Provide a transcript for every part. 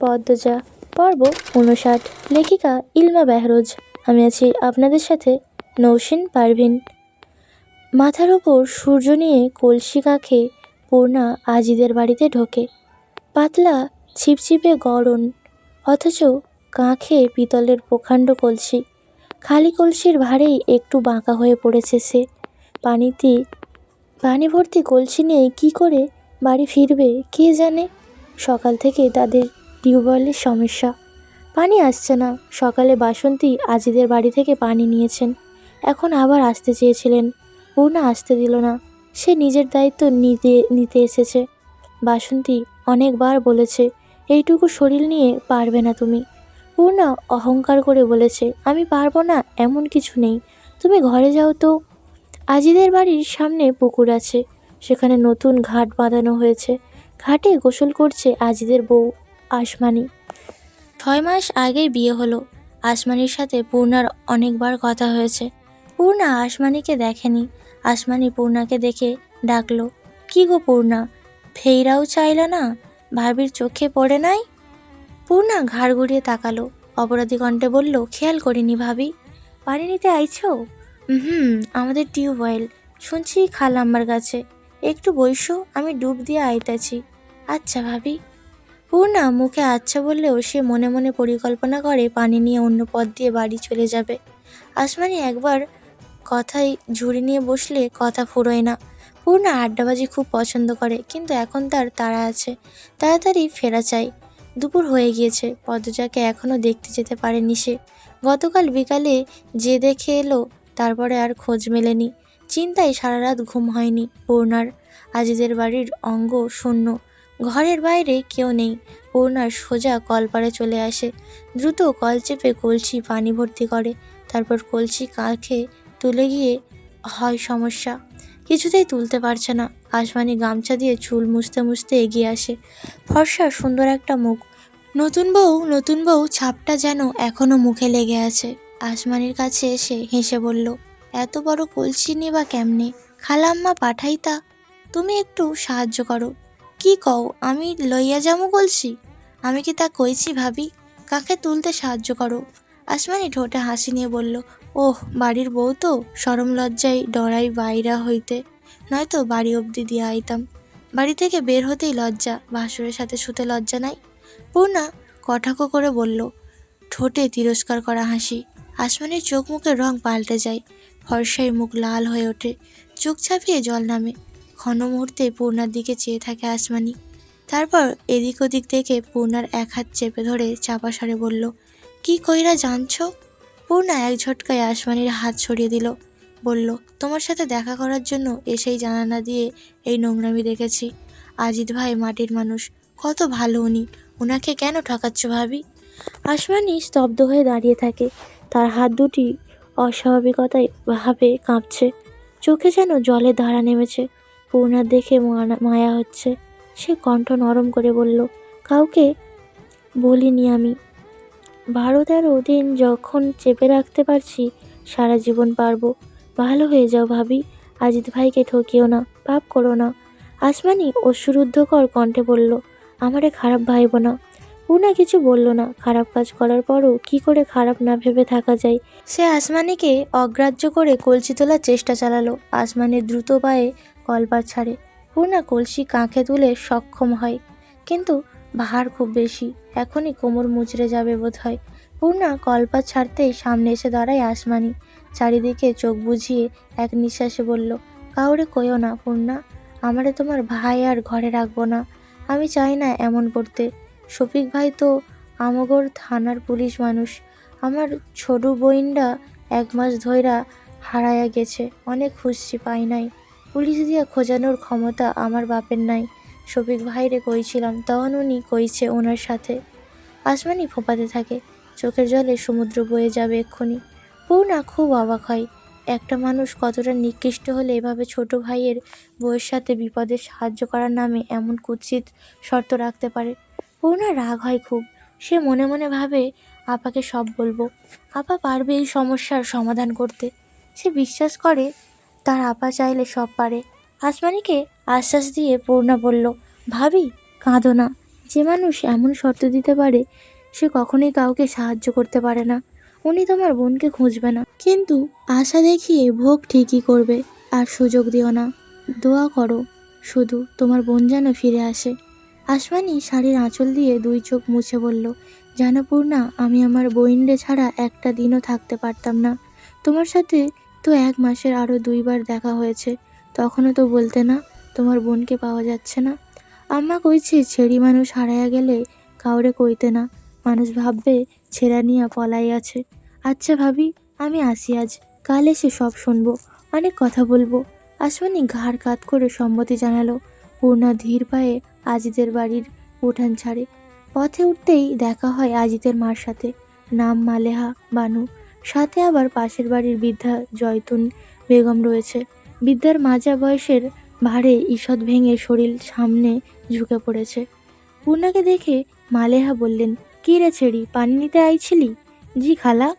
পদ্মজা। পর্ব উনষাট লেখিকা ইলমা বেহরোজ। আমি আছি আপনাদের সাথে নৌসিন পারভিন। মাথার ওপর সূর্য নিয়ে কলসি কাঁখে পূর্ণা আজিদের বাড়িতে ঢোকে। পাতলা, ছিপছিপে গরম অথচ কাঁখে পিতলের প্রকাণ্ড কলসি। খালি কলসির ভারেই একটু বাঁকা হয়ে পড়েছে সে। পানিতে, পানি ভর্তি কলসি নিয়ে কী করে বাড়ি ফিরবে কে জানে? সকাল থেকে তাদের টিউবওয়েলের সমস্যা। পানি আসছে না। সকালে বাসন্তী আজিদের বাড়ি থেকে পানি নিয়েছেন। এখন আবার আসতে চেয়েছিলেন। পূর্ণা আসতে দিল না। সে নিজের দায়িত্ব নিতে নিতে এসেছে। বাসন্তী অনেকবার বলেছে, এইটুকু শরীর নিয়ে পারবে না তুমি। পূর্ণা অহংকার করে বলেছে, আমি পারব না, এমন কিছু নেই। তুমি ঘরে যাও তো। আজিদের বাড়ির সামনে পুকুর আছে। সেখানে নতুন ঘাট বাঁধানো হয়েছে। ঘাটে গোসল করছে আজিদের বউ। আসমানি। ছয় মাস আগেই বিয়ে হলো। আসমানির সাথে পূর্ণার অনেকবার কথা হয়েছে। পূর্ণা আসমানিকে দেখেনি। আসমানি পূর্ণাকে দেখে ডাকলো, কি গো পূর্ণা, ফেইরাও চাইলা না ভাবির চোখে পড়ে নাই? পূর্ণা ঘাড় ঘুরিয়ে তাকালো। অপরাধী কণ্ঠে বলল, খেয়াল করিনি ভাবি। পানি নিতে আইছো? হুম আমাদের টিউবওয়েল। শুনছি খাল আমার কাছে। একটু বইসো, আমি ডুব দিয়ে আইতাছি। আচ্ছা ভাবি। পূর্ণা মুখে আচ্ছা বললেও সে মনে মনে পরিকল্পনা করে পানি নিয়ে অন্য পথ দিয়ে বাড়ি চলে যাবে। আসমানি একবার কথায় ঝুড়ি নিয়ে বসলে কথা ফুরোয় না। পূর্ণা আড্ডাবাজি খুব পছন্দ করে, কিন্তু এখন তার তাড়া আছে। তাড়াতাড়ি ফেরা চাই। দুপুর হয়ে গিয়েছে, পদ্মজাকে এখনও দেখতে যেতে পারেনি সে। গতকাল বিকালে যে দেখে এলো, তারপরে আর খোঁজ মেলেনি। চিন্তায় সারা রাত ঘুম হয়নি পূর্ণার। আজিদের বাড়ির অঙ্গ শূন্য। ঘরের বাইরে কেউ নেই। পূর্ণার সোজা কলপাড়ে চলে আসে। দ্রুত কল চেপে কলসি পানি ভর্তি করে। তারপর কলসি কাঁখে তুলে গিয়ে, হয় সমস্যা। কিছুতেই তুলতে পারছে না। আসমানি গামছা দিয়ে চুল মুছতে মুছতে এগিয়ে আসে। ফর্সা সুন্দর একটা মুখ। নতুন বউ নতুন বউ, ছাপটা যেন এখনও মুখে লেগে আছে। আসমানির কাছে এসে হেসে বলল, এত বড় কলসি নিবা কেমনে? খালাম্মা পাঠাইতা তুমি একটু সাহায্য করো। কি কও, আমি লইয়া যামু বলছি? আমি কি তা কইছি ভাবি? কাকে তুলতে সাহায্য করো? আসমানি ঠোঁটে হাসি নিয়ে বলল, ওহ, বাড়ির বউ তো, সরম লজ্জায় ডরাই বাইরা হইতে। নয়তো বাড়ি অবধি দিয়ে আইতাম। বাড়ি থেকে বের হতেই লজ্জা, ভাসুরের সাথে শুতে লজ্জা নাই? পূর্ণা কটাক্ষ করে বলল, ঠোঁটে তিরস্কার করা হাসি। আসমানির চোখ মুখের রং পাল্টে যায়, ফর্সায় মুখ লাল হয়ে ওঠে, চোখ ছাপিয়ে জল নামে। ক্ষণ মুহূর্তে পূর্ণার দিকে চেয়ে থাকে আসমানি। তারপর এদিক ওদিক দেখে পূর্ণার এক হাত চেপে ধরে চাপা সারে বলল, কি কইরা জানছো? পূর্ণা এক ঝটকায় আসমানির হাত ছড়িয়ে দিল, বলল, তোমার সাথে দেখা করার জন্য এসেই জানানা দিয়ে এই নোংরামি দেখেছি। আজিদ ভাই মাটির মানুষ, কত ভালো উনি ওনাকে কেন ঠকাচ্ছ ভাবি? আসমানি স্তব্ধ হয়ে দাঁড়িয়ে থাকে, তার হাত দুটি অস্বাভাবিকতায় ভাবে কাঁপছে, চোখে যেন জলের ধারা নেমেছে। পূর্ণার দেখে মায়া হচ্ছে। সে কণ্ঠ নরম করে বলল, কাউকে? বলিনি আমি। বারো তেরো দিন যখন চেপে রাখতে পারছি, সারা জীবন পারব। ভালো হয়ে যাও ভাবি, আজিত ভাইকে ঠকিও না, পাপ করো না। আসমানি অশ্রুদ্ধকর কণ্ঠে বলল, আমারে খারাপ ভাইব না। পূর্ণা কিছু বলল না। খারাপ কাজ করার পরও কি করে খারাপ না ভেবে থাকা যায়? সে আসমানিকে অগ্রাহ্য করে কলচি তোলার চেষ্টা চালালো। আসমানির দ্রুত পায়ে কলপার ছাড়ে। পূর্ণা কলসি কাঁখে তুলে সক্ষম হয়। কিন্তু ভার খুব বেশি। এখনই কোমর মুচড়ে যাবে বোধ হয় পূর্ণা কলপার ছাড়তেই সামনে এসে দাঁড়ায় আসমানি। চারিদিকে চোখ বুঝিয়ে এক নিঃশ্বাসে বলল, কাউরে কইও না পূর্ণা, আমারে তোমার ভাই আর ঘরে রাখব না। আমি চাই না এমন করতে। শফিক ভাই তো আমগর থানার পুলিশ মানুষ। আমার ছোট বইনরা এক মাস ধইরা হারায়া গেছে। অনেক খুশি পাই নাই। পুলিশ দিয়া খোঁজানোর ক্ষমতা আমার বাপের নাই। শফিক ভাইরে কইছিলাম, তখন উনি কইছে ওনার সাথে। আসমানি ফোপাতে থাকে, চোখের জলে সমুদ্র বয়ে যাবে এক্ষুনি। পূর্ণা খুব অবাক হয়। একটা মানুষ কতটা নিকৃষ্ট হলে এভাবে ছোট ভাইয়ের বউয়ের সাথে বিপদে সাহায্য করার নামে এমন কুৎসিত শর্ত রাখতে পারে? পূর্ণা রাগ হয় খুব। সে মনে মনে ভাবে, আপাকে সব বলব। আপা পারবে এই সমস্যার সমাধান করতে। সে বিশ্বাস করে তার আপা চাইলে সব পারে। আসমানিকে আশ্বাস দিয়ে পূর্ণা বলল, ভাবি, কাঁদো না। যে মানুষ এমন শর্ত দিতে পারে, সে কখনোই কাউকে সাহায্য করতে পারে না। উনি তোমার বোনকে খুঁজবে না। কিন্তু আশা দেখিয়ে ভোগ ঠিকই করবে, আর সুযোগ দিও না। দোয়া করো, শুধু তোমার বোন যেন ফিরে আসে। আসমানি শাড়ির আঁচল দিয়ে দুই চোখ মুছে বলল, জানো পূর্ণা, আমি আমার বইন্ডে ছাড়া একটা দিনও থাকতে পারতাম না। তোমার সাথে তো এক মাসের আরও দুইবার দেখা হয়েছে। তখনও তো বলতে না, তোমার বোনকে পাওয়া যাচ্ছে না। আম্মা কইছে, ছেড়ি মানুষ হারাইয়া গেলে কাউরে কইতে না। মানুষ ভাববে, ছেঁড়া নিয়া পলাই আছে। আচ্ছা ভাবি, আমি আসি আজ। কাল এসে সব শুনব, অনেক কথা বলব। আসমানি ঘাড় কাত করে সম্মতি জানালো, পূর্ণা ধীর পায়ে আজিদের বাড়ির উঠান ছাড়ে। পথে উঠতেই দেখা হয় আজিতের মার সাথে। নাম মালেহা বানু। সাথে আবার পাশের বাড়ির বৃদ্ধা জয়তুন বেগম রয়েছে। বৃদ্ধার মাজা বয়সের ভারে ঈষৎ ভেঙে শরীর সামনে ঝুঁকে পড়েছে। পূর্ণাকে দেখে মালেহা বললেন, কী রে ছেড়ি, পানি নিতে আইছিলি? জি খালা,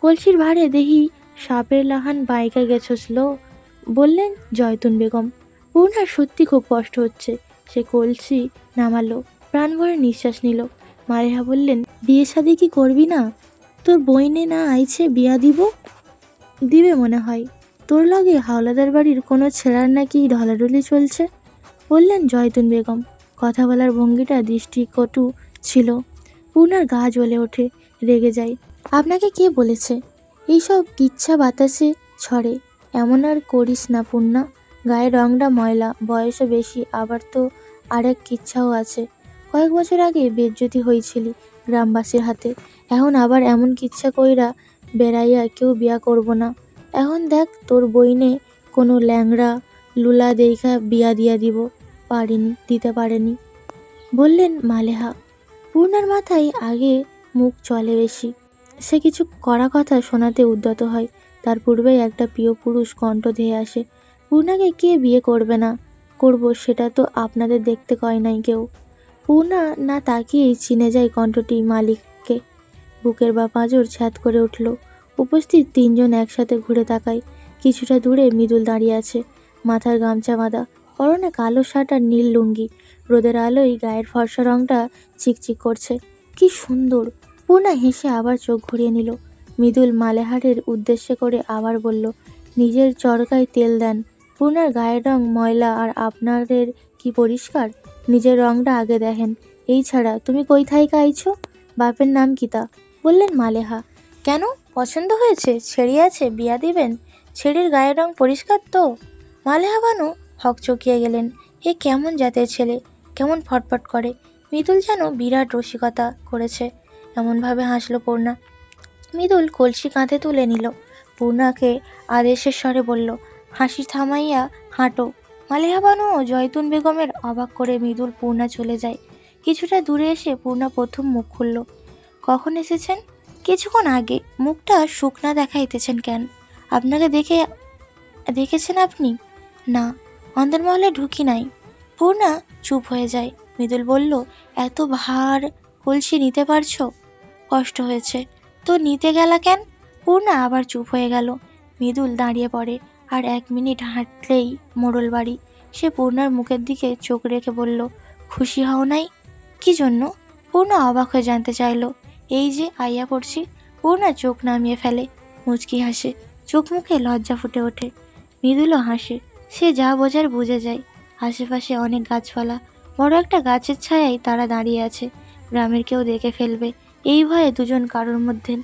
কলসির ভারে দেহি সাপের লাহান বাইকে বাইকা গেছসলো বললেন জয়তুন বেগম। পূর্ণার সত্যি খুব কষ্ট হচ্ছে। সে কলসি নামালো প্রাণ ভরে নিঃশ্বাস নিল। মালেহা বললেন, বিয়ে শাদি কি করবি না? তোর বইনে না আইছে, বিয়া দিব? দিবে মনে হয়। তোর লগে হাওলাদার বাড়ির কোনো ছেঁড়ার নাকি ঢলাঢলি চলছে? বললেন জয়তুন বেগম। কথা বলার ভঙ্গিটা দৃষ্টি কটু ছিল। পূর্ণার গা জ্বলে ওঠে, রেগে যায়। আপনাকে কে বলেছে? এইসব কিচ্ছা বাতাসে ছড়ে। এমন আর করিস না পূর্ণা গায়ের রংটা ময়লা, বয়সও বেশি, আবার তো আরেক কিচ্ছাও আছে। কয়েক বছর আগে বেজ্জতি হয়েছিলি গ্রামবাসীর হাতে। এখন আবার এমন কিচ্ছা কইরা বেড়াইয়া কেউ বিয়া করব না। এখন দেখ তোর বইনে কোনো ল্যাংড়া লুলা দেইখা বিয়া দিয়া দিব, পারিনি, দিতে পারেনি। বললেন, মালেহা, পূর্ণার মাথায় আগে মুখ চলে বেশি। সে কিছু করা কথা শোনাতে উদ্যত হয়। তার পূর্বেই একটা প্রিয় পুরুষ কণ্ঠ ধেয়ে আসে, পূর্ণাকে কে বিয়ে করবে না? করব সেটা তো আপনাদের দেখতে কয় নাই কেউ। পূর্ণা না তাকিয়েই চিনে যায় কণ্ঠটি মালিককে বুকের বা পাঁজর ছ্যাদ করে উঠল। উপস্থিত তিনজন একসাথে ঘুরে তাকায়। কিছুটা দূরে মৃদুল দাঁড়িয়ে আছে। মাথার গামছা বাঁধা। পরনে কালো শার্ট আর নীল লুঙ্গি। রোদের আলোয় গায়ের ফর্সা রংটা চিকচিক করছে। কি সুন্দর! পূর্ণা হেসে আবার চোখ ঘুরিয়ে নিল। মৃদুল মালেহারের উদ্দেশ্যে করে আবার বলল, নিজের চরকায় তেল দেন। পুনার গায়ের রং ময়লা আর আপনাদের কি পরিষ্কার? নিজের রংটা আগে দেখেন। এই ছাড়া তুমি কই থাইকা আইছো? বাপের নাম কিতা বললেন, মালেহা, কেন? পছন্দ হয়েছে? ছেড়ি আছে? বিয়া দিবেন? ছেড়ির গায়ের রং পরিষ্কার তো? মালেহা বানু হকচকিয়ে গেলেন। এ কেমন জাতের ছেলে? কেমন ফটফট করে? মৃদুল যেন বিরাট রসিকতা করেছে। এমনভাবে হাসলো পূর্ণা। মৃদুল কলসি কাঁধে তুলে নিল। পূর্ণাকে আদেশের স্বরে বলল, হাসি থামাইয়া হাঁটো। মালেহা বানু ও জয়তুন বেগমের অবাক করে মৃদুল পূর্ণা চলে যায়। কিছুটা দূরে এসে পূর্ণা প্রথম মুখ খুলল। কখন এসেছেন? কিছুক্ষণ আগে। মুখটা শুকনা দেখাইতেছেন কেন? আপনাকে দেখে, দেখেছেন আপনি? না, অন্দরমহলে ঢুকি নাই। পূর্ণা চুপ হয়ে যায়। মৃদুল বলল, এত ভার কলসি নিতে পারছ? কষ্ট হয়েছে। তো নিতে গেলা কেন? পূর্ণা আবার চুপ হয়ে গেল। মৃদুল দাঁড়িয়ে পড়ে আর এক মিনিট হাঁটলেই মোড়ল বাড়ি। সে পূর্ণার মুখের দিকে চোখ রেখে বলল, খুশি হও নাই? কি জন্য? পূর্ণা অবাক হয়ে জানতে চাইলো এই যে আইয়া পড়ছি পূর্ণা চোখ নামিয়ে ফেলে, মুচকি হাসে, চোখ মুখে লজ্জা ফুটে ওঠে, মৃদুলও হাসে, সে যা বোঝার বুঝে যায়, আশেপাশে অনেক গাছপালা, বড় একটা গাছের ছায়ায় তারা দাঁড়িয়ে আছে, গ্রামের কেউ দেখে ফেলবে, এই ভয়ে দুজন কারোর মধ্যে,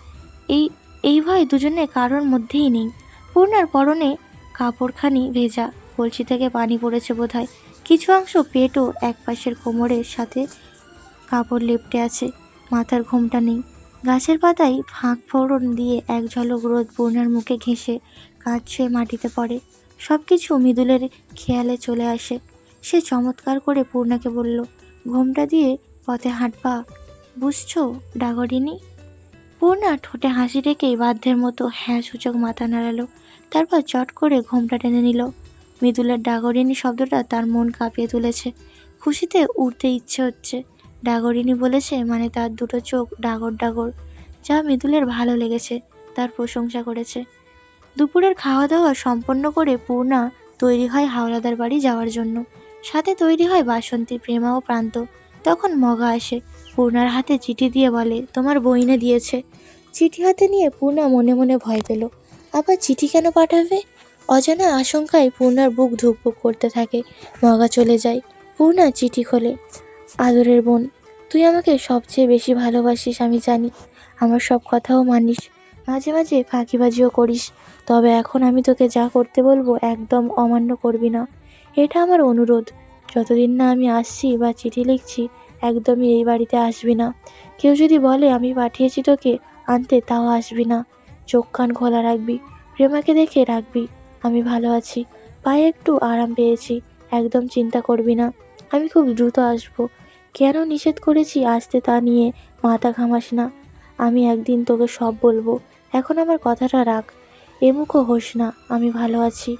এই এই ভয়ে দুজনে কারোর মধ্যেই নেই, পূর্ণার পরনে কাপড়খানি ভেজা, কলসি থেকে পানি পড়েছে বোধহয়, কিছু অংশ পেটও এক পাশের কোমরের সাথে কাপড় লেপটে আছে মাথার ঘোমটা নেই। গাছের পাতায় ফাঁক ফোড়ন দিয়ে এক ঝলক রোদ পূর্ণার মুখে ঘেঁষে কাজ ছুঁয়ে মাটিতে পড়ে। সব কিছু মৃদুলের খেয়ালে চলে আসে। সে চমৎকার করে পূর্ণাকে বলল, ঘোমটা দিয়ে পথে হাঁটবা। বুঝছ, ডাগরিনী? পূর্ণা ঠোঁটে হাসি রেখেই বাধ্যের মতো হ্যাঁ সূচক মাথা নাড়ালো। তারপর চট করে ঘোমটা টেনে নিল। মৃদুলের ডাগরিনী শব্দটা তার মন কাঁপিয়ে তুলেছে। খুশিতে উঠতে ইচ্ছে হচ্ছে। ডাগরিনী বলেছে মানে তার দুটো চোখ ডাগর ডাগর, যা মৃদুলের ভালো লেগেছে, তার প্রশংসা করেছে। দুপুরের খাওয়া দাওয়া সম্পন্ন করে পূর্ণা তৈরি হয় হাওলাদার বাড়ি যাওয়ার জন্য। সাথে তৈরি হয় বাসন্তী, প্রেমা ও প্রান্ত। তখন মগা আসে। পূর্ণার হাতে চিঠি দিয়ে বলে, তোমার বইনে দিয়েছে। চিঠি হাতে নিয়ে পূর্ণা মনে মনে ভয় পেল। আবার চিঠি কেন পাঠাবে? অজানা আশঙ্কায় পূর্ণার বুক ধুকপুক করতে থাকে। মগা চলে যায়। পূর্ণা চিঠি খোলে। আদরের বোন, তুই আমাকে সবচেয়ে বেশি ভালোবাসিস, আমি জানি। আমার সব কথাও মানিস। মাঝে মাঝে ফাঁকিবাজিও করিস। তবে এখন আমি তোকে যা করতে বলব একদম অমান্য করবি না। এটা আমার অনুরোধ। যতদিন না আমি আসছি বা চিঠি লিখছি, একদমই এই বাড়িতে আসবি না। কেউ যদি বলে আমি পাঠিয়েছি তোকে আনতে, তাও আসবি না। চোখ কান খোলা রাখবি। প্রেমাকে দেখে রাখবি, আমি ভালো আছি। পায়ে একটু আরাম পেয়েছি, একদম চিন্তা করবি না। আমি খুব দ্রুত আসব। কেন নিষেধ করেছি আসতে তা নিয়ে? মাথা ঘামাস না। আমি একদিন তোকে সব বলব। এখন আমার কথাটা রাখ। এমুখও হোস না, আমি ভালো আছি।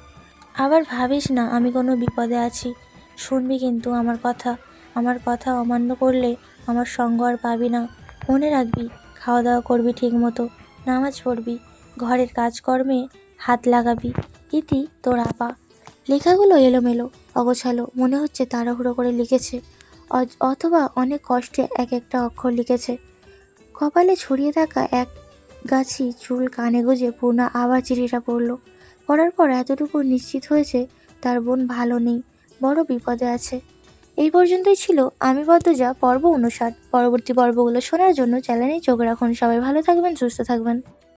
আবার ভাবিস না, আমি কোনো বিপদে আছি। শুনবি কিন্তু আমার কথা। আমার কথা অমান্য করলে আমার সঙ্গ আর পাবি না। মনে রাখবি খাওয়া দাওয়া করবি ঠিক মতো নামাজ পড়বি, ঘরের কাজকর্মে হাত লাগাবি। ইতি তোর আপা। লেখাগুলো এলোমেলো, অগোছালো, মনে হচ্ছে তাড়াহুড়ো করে লিখেছে। অথবা অনেক কষ্টে এক একটা অক্ষর লিখেছে। কপালে ছড়িয়ে থাকা এক গাছি চুল কানে গুজে পূর্ণা আবার চিঠিটা পড়ল। পড়ার পর এতটুকু নিশ্চিত হয়েছে তার বোন ভালো নেই, বড় বিপদে আছে। এই পর্যন্তই ছিল আমি বদ্ধজা পর্ব উনষাট পরবর্তী পর্বগুলো শোনার জন্য চ্যানেলেই চোখ রাখুন। সবাই ভালো থাকবেন, সুস্থ থাকবেন।